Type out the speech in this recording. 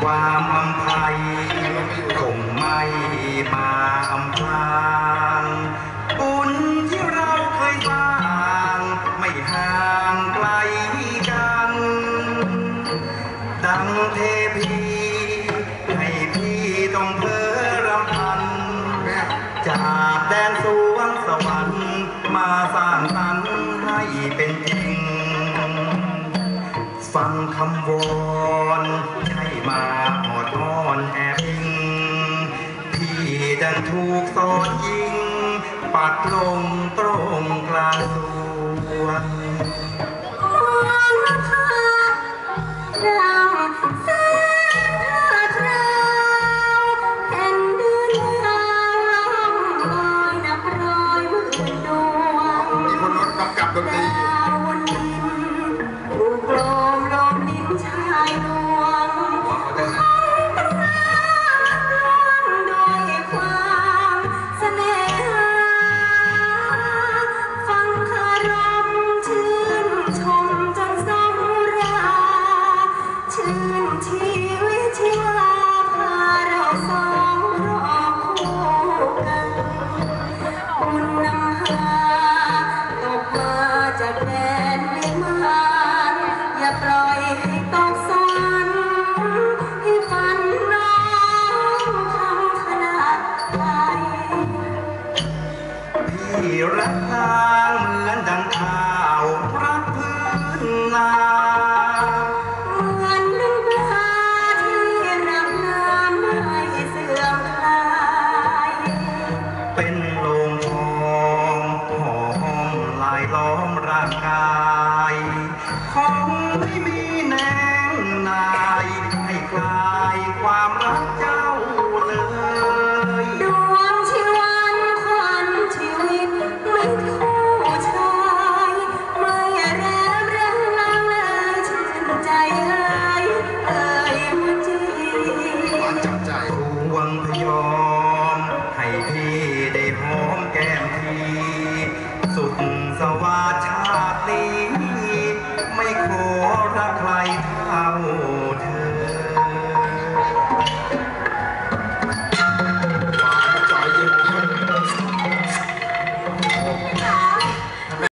ความอำภัยคงไม่มาอำพรางบุญที่เราเคยสร้างไม่ห่างไกลกัน ดังเทพีให้พี่ต้องเพอรำพัน จากแดนสวงสวรรค์มาสร้างสรรค์ให้เป็นจริง ฟังคำวอนให้มาอดอ้อนแอบยิง พี่ดังถูกสอนยิง ปัดลงตรงกลางสวน รักทางเหมือนดังข้าวรักพื้นนาเหมือนน้ำปลาที่รับน้ำไม่เสื่อมคลายเป็นโลงทองหอมลายล้อมร่างกายของไม่มีแนงนายให้คลายความ พยอม ให้พี่ได้หอมแก้มที สุขสวัสดิ์